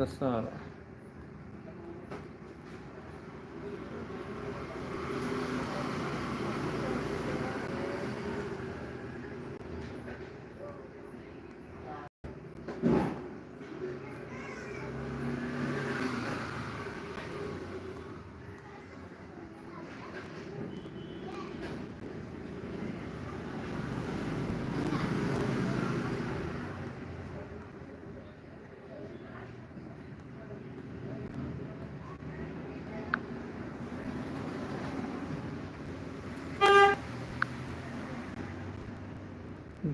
ನೇರ ಪ್ರಸಾರ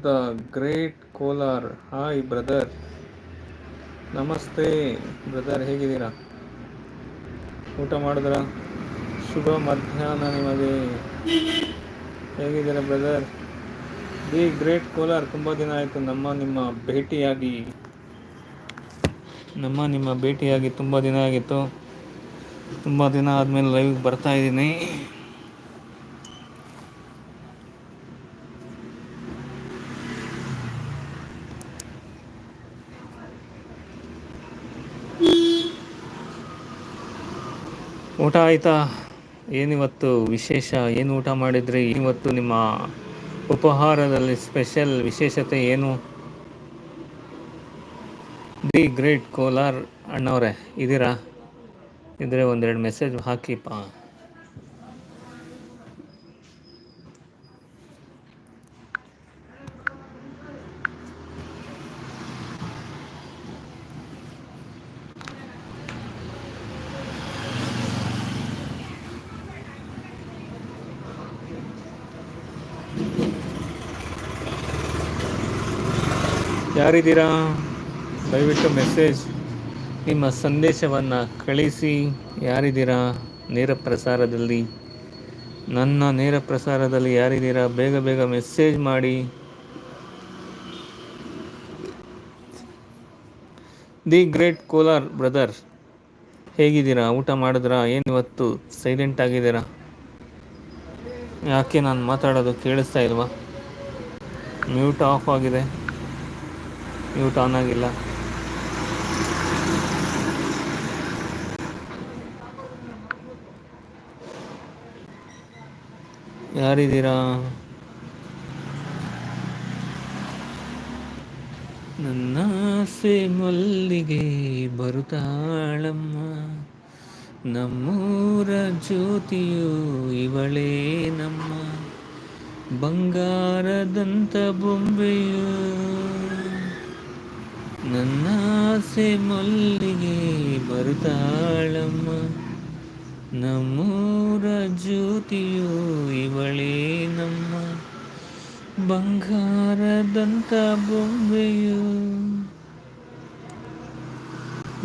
the great Kolar. Hi brother. ನಮಸ್ತೆ ಬ್ರದರ್, ಹೇಗಿದ್ದೀರಾ? ಊಟ ಮಾಡಿದ್ರ? ಶುಭ ಮಧ್ಯಾಹ್ನ ನಿಮಗೆ. ಹೇಗಿದ್ದೀರಾ ಬ್ರದರ್? ದಿ ಗ್ರೇಟ್ ಕೋಲಾರ್ ತುಂಬ ದಿನ ಆಯಿತು. ನಮ್ಮ, ನಿಮ್ಮ ಭೇಟಿಯಾಗಿ, ನಮ್ಮ, ನಿಮ್ಮ ಭೇಟಿಯಾಗಿ ತುಂಬ ದಿನ ಆಗಿತ್ತು. ತುಂಬ ದಿನ ಆದಮೇಲೆ ಲೈವ್ಗೆ ಬರ್ತಾ ಇದ್ದೀನಿ. ಊಟ ಆಯಿತಾ? ಏನಿವತ್ತು ವಿಶೇಷ? ಏನು ಊಟ ಮಾಡಿದ್ರಿ? ಇವತ್ತು ನಿಮ್ಮ ಉಪಹಾರದಲ್ಲಿ ಸ್ಪೆಷಲ್ ವಿಶೇಷತೆ ಏನು? ದಿ ಗ್ರೇಟ್ ಕೋಲಾರ್ ಅಣ್ಣವ್ರೆ, ಇದ್ದೀರಾ? ಇದ್ರೆ ಒಂದೆರಡು ಮೆಸೇಜ್ ಹಾಕಿಪ್ಪ. ಯಾರಿದ್ದೀರಾ? ದಯವಿಟ್ಟು ಮೆಸೇಜ್. ನಿಮ್ಮ ಸಂದೇಶವನ್ನು ಕಳಿಸಿ. ಯಾರಿದ್ದೀರಾ? ನೇರ ಪ್ರಸಾರದಲ್ಲಿ. ನನ್ನ ನೇರ ಪ್ರಸಾರದಲ್ಲಿ ಯಾರಿದ್ದೀರಾ? ಬೇಗ ಬೇಗ ಮೆಸೇಜ್ ಮಾಡಿ. ದಿ ಗ್ರೇಟ್ ಕೋಲಾರ್ ಬ್ರದರ್, ಹೇಗಿದ್ದೀರಾ? ಊಟ ಮಾಡಿದ್ರಾ? ಏನು ಇವತ್ತು ಸೈಲೆಂಟ್ ಆಗಿದ್ದೀರಾ? ಯಾಕೆ ನಾನು ಮಾತಾಡೋದು ಕೇಳಿಸ್ತಾ ಇಲ್ವಾ? ಮ್ಯೂಟ್ ಆಫ್ ಆಗಿದೆ. ಮ್ಯೂಟ್ ಆನ್ ಆಗಿಲ್ಲ. ಯಾರಿದ್ದೀರಾ? ನನ್ನ ಆಸೆ ಮಲ್ಲಿಗೆ ಬರುತ್ತಾಳಮ್ಮ. ನಮ್ಮೂರ ಜ್ಯೋತಿಯು ಇವಳೇ ನಮ್ಮ ಬಂಗಾರದಂತ ಬೊಂಬೆಯು ನನ್ನ ಆಸೆ ಮಲ್ಲಿಗೆ ಬರುತ್ತಾಳಮ್ಮ ನಮ್ಮೂರ ಜ್ಯೋತಿಯು ಇವಳೇ ನಮ್ಮ. ಬಂಗಾರದಂತ ಬೊಂಬೆಯು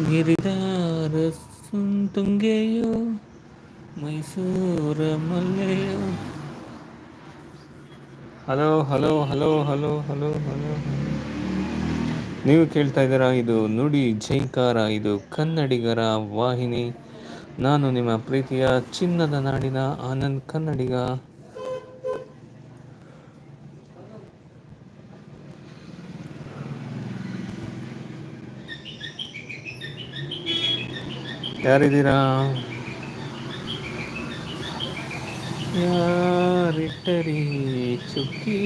ಗಿರಿದಾರ ತುಂಗೆಯೋ ಮೈಸೂರ ಮಲ್ಲೆಯೋ. Hello hello hello hello hello hello. ನೀವು ಕೇಳ್ತಾ ಇದ್ದೀರಾ, ಇದು ನುಡಿ ಜೈಕಾರ, ಇದು ಕನ್ನಡಿಗರ ವಾಹಿನಿ. ನಾನು ನಿಮ್ಮ ಪ್ರೀತಿಯ ಚಿನ್ನದ ನಾಡಿನ ಆನಂದ್ ಕನ್ನಡಿಗ. ಯಾರಿದ್ದೀರಾ? ಯಾರಿಟ್ಟರಿ ಚುಕ್ಕಿ?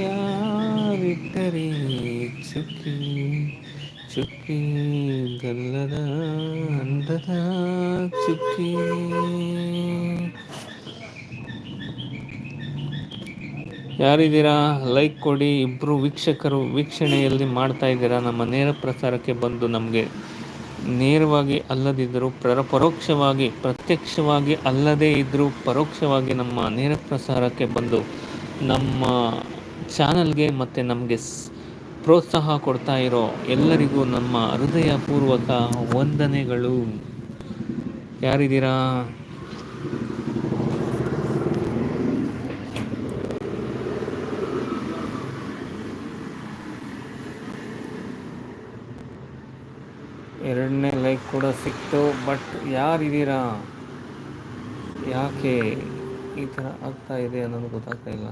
ಯಾರಿಟ್ಟರಿ ಚುಕ್ಕಿ ಚುಕ್ಕಿ ಗಲ್ಲದ ಅಂದದ ಚುಕ್ಕಿ. ಯಾರಿದ್ದೀರಾ? ಲೈಕ್ ಕೊಡಿ ಇಬ್ಬರು ವೀಕ್ಷಕರು ವೀಕ್ಷಣೆಯಲ್ಲಿ ಮಾಡ್ತಾ ಇದ್ದೀರಾ? ನಮ್ಮ ನೇರ ಪ್ರಸಾರಕ್ಕೆ ಬಂದು ನಮಗೆ ನೇರವಾಗಿ ಅಲ್ಲದಿದ್ದರೂ ಪ್ರ, ಪರೋಕ್ಷವಾಗಿ, ಪ್ರತ್ಯಕ್ಷವಾಗಿ ಅಲ್ಲದೇ ಇದ್ದರೂ ಪರೋಕ್ಷವಾಗಿ ನಮ್ಮ ನೇರ ಪ್ರಸಾರಕ್ಕೆ ಬಂದು ನಮ್ಮ ಚಾನಲ್ಗೆ ಮತ್ತು ನಮಗೆ ಪ್ರೋತ್ಸಾಹ ಕೊಡ್ತಾ ಇರೋ ಎಲ್ಲರಿಗೂ ನಮ್ಮ ಹೃದಯಪೂರ್ವಕ ವಂದನೆಗಳು. ಯಾರಿದ್ದೀರಾ? ಎರಡನೇ ಲೈಕ್ ಕೂಡ ಸಿಕ್ತು, ಬಟ್ ಯಾರಿದ್ದೀರಾ? ಯಾಕೆ ಈ ಥರ ಆಗ್ತಾ ಇದೆ ಅನ್ನೋದು ಗೊತ್ತಾಗ್ತಾ ಇಲ್ಲ.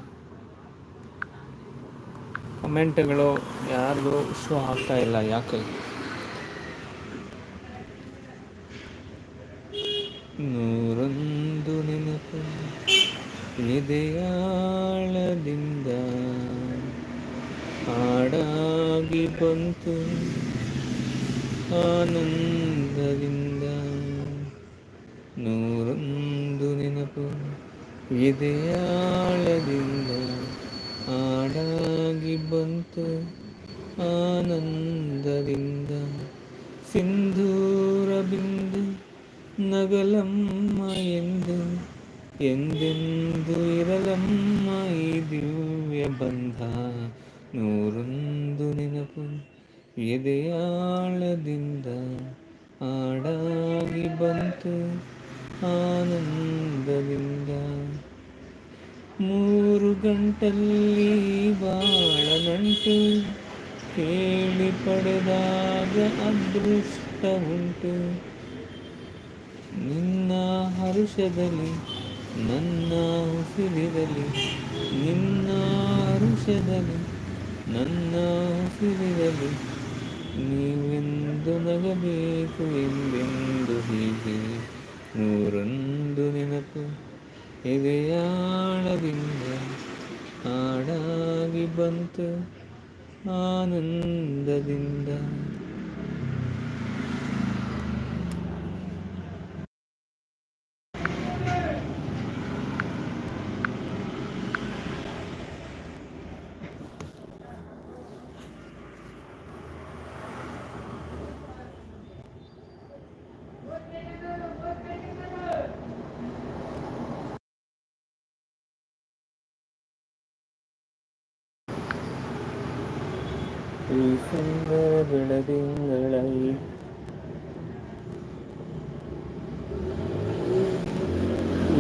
ಕಮೆಂಟ್ಗಳು ಯಾರ್ದು ಶೋ ಆಗ್ತಾ ಇಲ್ಲ, ಯಾಕೆ? ನೂರೊಂದು ನೆನಪು ಎದೆಯಾಳದಿಂದ ಹಾಡಾಗಿ ಬಂತು ಆನಂದದಿಂದ. ನೂರೊಂದು ನೆನಪು ಎದೆಯಾಳದಿಂದ ಹಾಡಾಗಿ ಬಂತು ಆನಂದದಿಂದ ಸಿಂಧೂರ ಬಿಂದು ನಗಲಮ್ಮ ಎಂದು, ಎಂದೆಂದು ಇರಲಮ್ಮ ಈ ದಿವ್ಯ ಬಂಧ. ನೂರೊಂದು ನೆನಪು ಎದೆಯಾಳದಿಂದ ಹಾಡಾಗಿ ಬಂತು ಆನಂದದಿಂದ. ಮೂರು ಗಂಟಲ್ಲಿ ಬಾಳ ನಂಟು ಕೇಳಿ ಪಡೆದಾಗ ಅದೃಷ್ಟ ಉಂಟು. ನಿನ್ನ ಹರುಷದಲ್ಲಿ, ನನ್ನ ಉಸಿರಿರಲಿ ನಿನ್ನ ಹರುಷದಲ್ಲಿ, ನನ್ನ ಉಸಿರಿರಲಿ ನೀವೆಂದು ನಗಬೇಕು ಎಂದೆಂದು ಹೀಗೆ, ನೂರೊಂದು ನೆನಪು. ಎದೆಯಾಳದಿಂದ ಹಾಡಾಗಿ ಬಂತು ಆನಂದದಿಂದ. ಈ ಸುಂದರ ಈ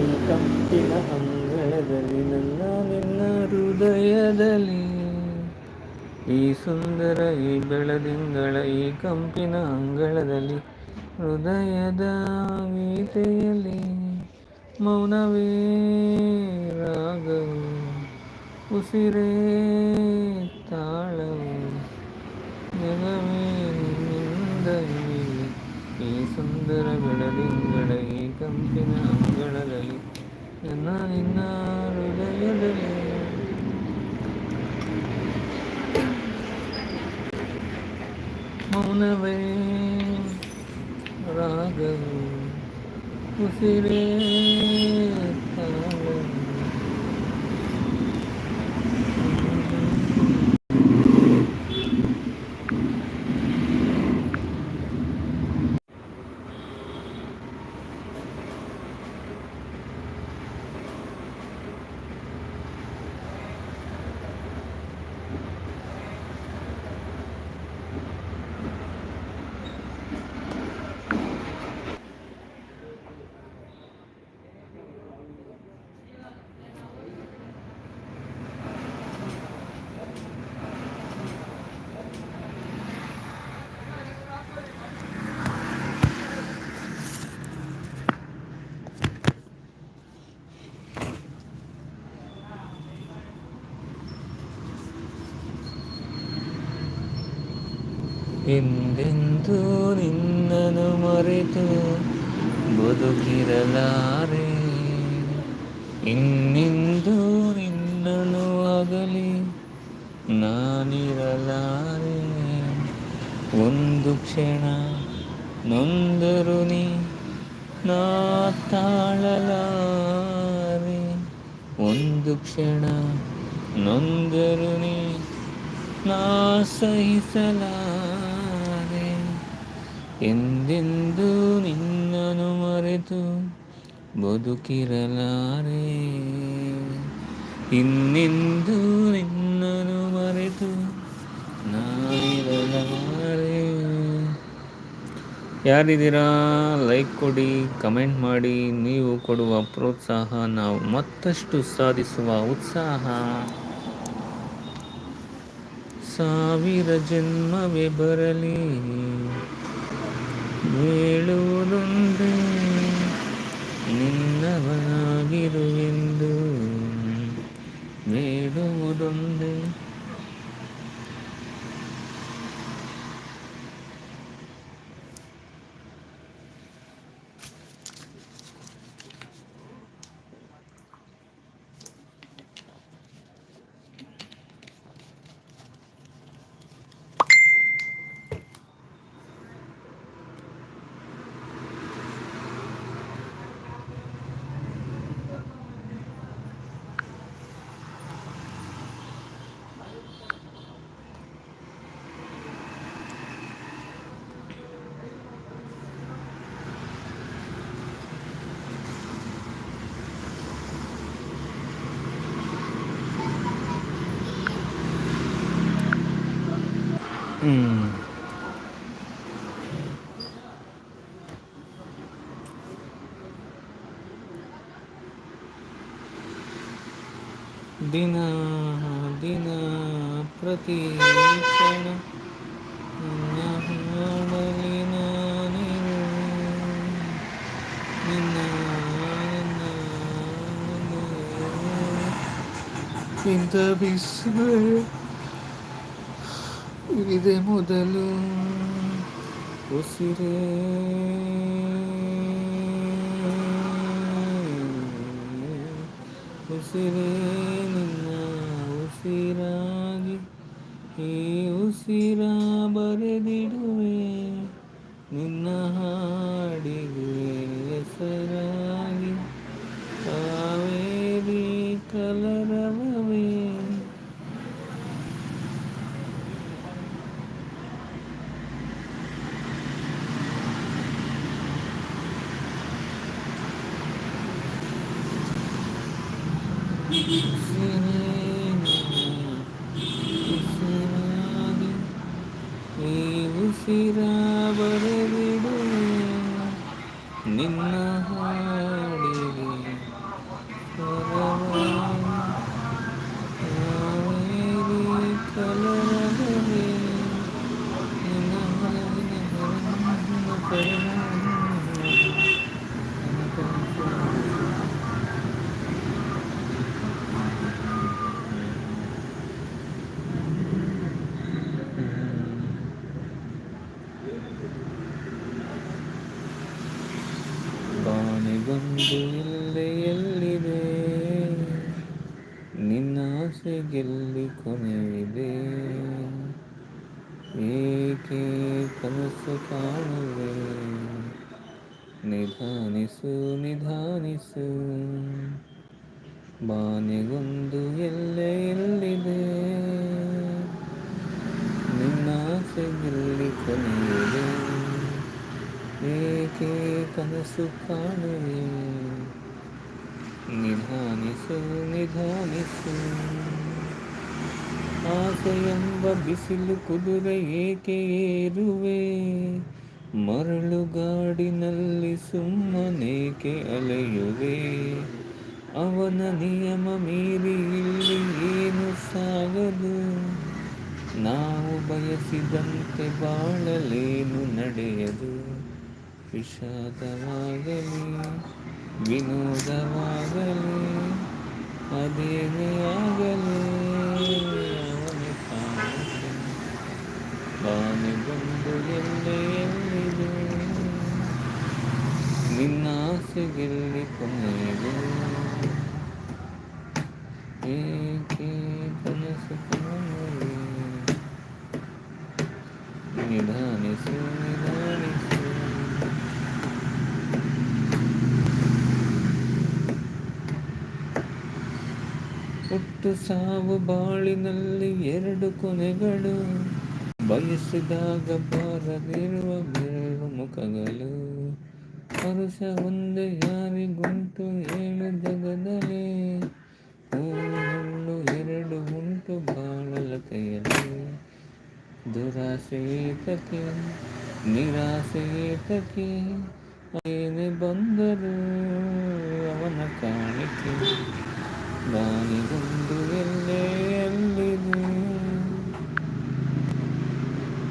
ಈ ಕಂಪಿನ ಅಂಗಳದಲ್ಲಿ ನನ್ನ ನಿನ್ನ ಹೃದಯದಲ್ಲಿ. ಈ ಸುಂದರ ಈ ಬೆಳದಿಂಗಳ ಈ ಕಂಪಿನ ಅಂಗಳದಲ್ಲಿ ಹೃದಯದ ಗೀತೆಯಲ್ಲಿ ಮೌನವೇ ರಾಗವು ಉಸಿರೇ ತಾಳವು. ಜಗವೇ ನಿನ್ನಿಂದ ಹೀಗೆ ಈ ಸುಂದರ ಬೆಳದಿಂಗಳ ಈ ಕಂಪಿನ ಅಂಗಳದಲ್ಲಿ ನನ್ನ ನಿನ್ನ ಹೃದಯದಲ್ಲಿ ಮೌನವೇ ರಾಗವು ಉಸಿರೇ ತಾಳವು ಎಂದೆಂದೂ ನಿನ್ನನು ಮರೆತು ಬದುಕಿರಲಾರೆ? ಇನ್ನೆಂದು ನಿನ್ನನು ಆಗಲಿ ನಾನಿರಲಾರೆ? ಒಂದು ಕ್ಷಣ ನೊಂದರು ನೀ ನಾ ತಾಳಲಾರೆ? ಒಂದು ಕ್ಷಣ ನೊಂದರು ನೀ ನಾ ಸಹಿಸಲಾರೆ? ಎಂದೆಂದು ನಿನ್ನನು ಮರೆತು ಬದುಕಿರಲಾರೆ? ಇನ್ನೆಂದು ನಿನ್ನನು ಮರೆತು ನಾನಿರಲಾರೆ ಯಾರಿದ್ದೀರಾ? ಲೈಕ್ ಕೊಡಿ, ಕಮೆಂಟ್ ಮಾಡಿ. ನೀವು ಕೊಡುವ ಪ್ರೋತ್ಸಾಹ, ನಾವು ಮತ್ತಷ್ಟು ಸಾಧಿಸುವ ಉತ್ಸಾಹ. ಸಾವಿರ ಜನ್ಮವೇ ಬರಲಿ. ಹೇಳುವುದೊಂದೇ ನಿನ್ನವನಾಗಿರುವೆಂದು ಬೇಡುವುದೊಂದೇ ಹ್ಮ್ ದಿನ ದಿನ ಪ್ರತಿ ಕ್ಷಣ ನಿನ್ನ ಹಾಡಲಿ ನಾನಿರುವೆ ನಿನ್ನ ನಿನ್ನ ಇಂಥ ಬಿಸಿಲು ಇದೆ ಮೊದಲು. ಉಸಿರೇ. ಉಸಿರೇ ನಿನ್ನ ಉಸಿರಾಗಿ. ಈ ಉಸಿರ ಬರೆದಿಡುವೆ. ನಿನ್ನ ಹಾಡಿಗೆ ಹೆಸರಾಗಿ. ಕಾವೇರಿ ಕಲರವವೇ ಉಸಿರೇ ನಿನ್ನ ಉಸಿರಾಗಿ ಈ ಉಸಿರ ಬರೆದಿಡುವೆ ನಿನ್ನ ಇಲ್ಲೇ ಎಲ್ಲಿದೆ? ನಿನ್ನ ಆಸೆಗೆಲ್ಲಿ ಕೊನೆಯಿದೆ. ಏಕೆ ಕನಸು ಕಾಣುವೆ ನಿಧಾನಿಸು ನಿಧಾನಿಸು. ಬಾನೆಗೊಂದು ಎಲ್ಲೆ ಎಲ್ಲಿದೆ? ನಿನ್ನ ಆಸೆಗೆಲ್ಲಿ ಕೊನೆಯಿದೆ. ಏಕೆ ಕನಸು ಕಾಣುವೆ? ನಿಧಾನಿಸು ನಿಧಾನಿಸು. ಎಂಬ ಬಿಸಿಲು ಕುದುರೆ ಏಕೆ ಏರುವೆ? ಮರಳುಗಾಡಿನಲ್ಲಿ ಸುಮ್ಮನೇಕೆ ಅಲೆಯುವೆ? ಅವನ ನಿಯಮ ಮೀರಿ ಇಲ್ಲಿ ಏನು ಸಾಗದು? ನಾವು ಬಯಸಿದಂತೆ ಬಾಳಲೇನು ನಡೆಯದು? ವಿಷಾದವಾಗಲಿ ವಿನೋದವಾಗಲಿ ಅದೇನೇ ಆಗಲಿ ಅವನೇ ಕಾಣುತ್ತೆ ಬಾನಿಗೊಂದು ಎಲ್ಲೆ ಎಲ್ಲಿದೆ ನಿನ್ನ ಆಸೆಗೆಲ್ಲಿ ಕೊನೆಗೆ ಏಕೆ ಕನಸು ಕಾಣುವೆ ನಿಧಾನಿಸು ನಿಧಾನಿಸು ಹುಟ್ಟು ಸಾವು ಬಾಳಿನಲ್ಲಿ ಎರಡು ಕೊನೆಗಳು. ಬಯಸಿದಾಗ ಬಾರದಿರುವ ಬೆರಳು ಮುಖಗಳು. ಪರುಷ ಒಂದೇ ಯಾರಿಗುಂಟು ಏಳು ಜಗದಲ್ಲಿ. ಹೂವು ಎರಡು ಉಂಟು ಬಾಳಲತೆಯಲ್ಲಿ. ದುರಾಸೇತಕ್ಕೆ, ನಿರಾಸೇತಕ್ಕೆ ಏನೇ ಬಂದರೂ ಅವನ ಕಾಣಿಕೆ. 많이 공부했네 엘리는